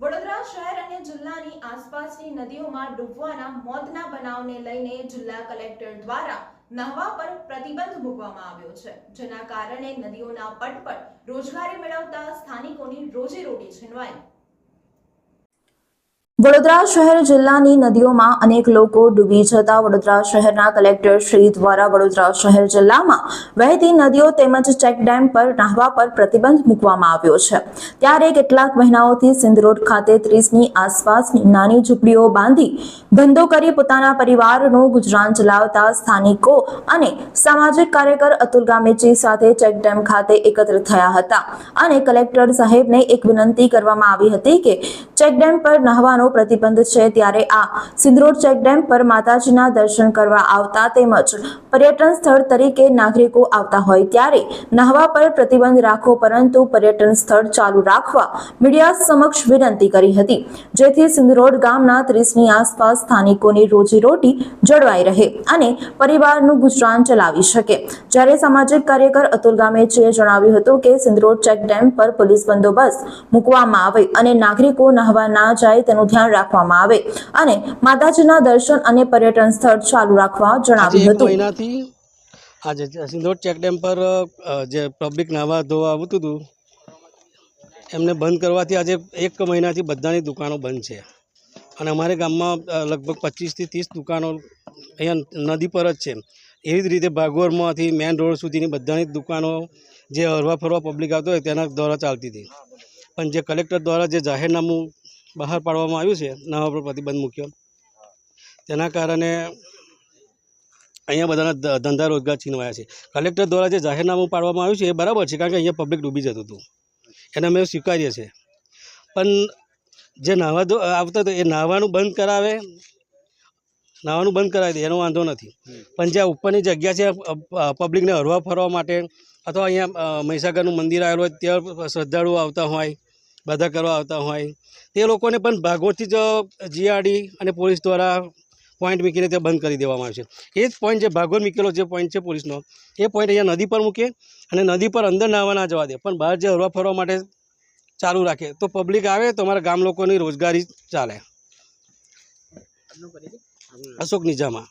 વડોદરા શહેર અને જિલ્લાની આસપાસની નદીઓમાં ડૂબવાના મોતના બનાવને લઈને જિલ્લા કલેક્ટર દ્વારા નહાવા પર પ્રતિબંધ મૂકવામાં આવ્યો છે, જેના કારણે નદીઓના પટ પર રોજગારી મેળવતા સ્થાનિકોની રોજીરોટી છીનવાઈ. વડોદરા શહેર જિલ્લાની નદીઓમાં અનેક લોકો ડૂબી જતા વડોદરા શહેરના કલેક્ટર શ્રી દ્વારા વડોદરા શહેર જિલ્લામાં વહેતી નદીઓ તેમજ ચેકડેમ પર નાહવા પર પ્રતિબંધ મૂકવામાં આવ્યો છે. ત્યારે કેટલાક મહિનાઓથી સિંધરોડ ખાતે ત્રીસની આસપાસની નાની ઝૂંપડીઓ બાંધી ધંધો કરી પોતાના પરિવારનું ગુજરાન ચલાવતા સ્થાનિકો અને સામાજિક કાર્યકર અતુલ ગામેચી સાથે ચેકડેમ ખાતે એકત્ર થયા હતા. અને કલેક્ટર સાહેબને એક વિનંતી કરવામાં આવી હતી કે ચેકડેમ પર નહાવાનો પ્રતિબંધ છે ત્યારે આ સિંદરોડ ચેકડેમ પર માતાજીના દર્શન કરવા આવતા તેમજ પર્યટન સ્થળ તરીકે નાગરિકો આવતા હોય ત્યારે નહાવા પર પ્રતિબંધ રાખો, પરંતુ પર્યટન સ્થળ ચાલુ રાખવા મીડિયા સમક્ષ વિનંતી કરી હતી, જેથી સિંદરોડ ગામના ત્રીસની આસપાસ સ્થાનિકોની રોજીરોટી જળવાઈ રહે અને પરિવારનું ગુજરાન ચલાવી શકે. જ્યારે સામાજિક કાર્યકર અતુલ ગામેચીએ જણાવ્યું હતું કે સિંદરોડ ચેકડેમ પર પોલીસ બંદોબસ્ત મૂકવામાં આવે અને નાગરિકો નહાવા ના જાય તેનું ધ્યાન રાખવામાં આવે અને માતાજીના દર્શન અને પર્યટન સ્થળ ચાલુ રાખવા જણાવ્યું હતું. મહિનાથી આજે સિંધોડ ચેક ડેમ પર જે પબ્લિક નાવા ધોવા આવતું હતું એમને બંધ કરવાથી આજે એક મહિનાથી બધાની દુકાનો બંધ છે. અને અમારે ગામમાં લગભગ પચીસથી ત્રીસ દુકાનો અહીંયા નદી પર જ છે. એવી જ રીતે ભાગોળમાંથી મેન રોડ સુધીની બધાની દુકાનો જે હરવા ફરવા પબ્લિક આવતો હોય તેના દ્વારા ચાલતી હતી. પણ જે કલેક્ટર દ્વારા જે જાહેરનામું બહાર પાડવામાં આવ્યું છે, નવા પર પ્રતિબંધ મૂક્યો. તેના કારણે અહીંયા બધાના ધંધા રોજગાર છીનવાયા છે. કલેક્ટર દ્વારા જે જાહેરનામું પાડવામાં આવ્યું છે, એ બરાબર છે, કારણ કે અહીંયા પબ્લિક ડૂબી જતું હતું. એને અમે સ્વીકારીએ છીએ. પણ જે નાહવા આવતા હતા એ નાહવાનું બંધ કરાવે નાહવાનું બંધ કરાવી એનો વાંધો નથી. પણ જ્યાં ઉપરની જગ્યા છે પબ્લિકને હરવા ફરવા માટે, અથવા અહીંયા મહીસાગરનું મંદિર આવેલું હોય, ત્યાં શ્રદ્ધાળુઓ આવતા હોય બધા કરવા આવતા હોય. તે લોકોને પણ ભાગોળથી જ જીઆરડી અને પોલીસ દ્વારા પોઈન્ટ મૂકીને ત્યાં બંધ કરી દેવામાં આવે છે. એ જ પોઈન્ટ જે ભાગોળ મૂકેલો જે પોઈન્ટ છે પોલીસનો એ પોઈન્ટ અહીંયા નદી પર મૂકે અને નદી પર અંદર નાહવા ના જવા દે. પણ બહાર જે હરવા ફરવા માટે ચાલુ રાખે તો પબ્લિક આવે તો અમારા ગામ લોકોની રોજગારી ચાલે. અશોક નિજામા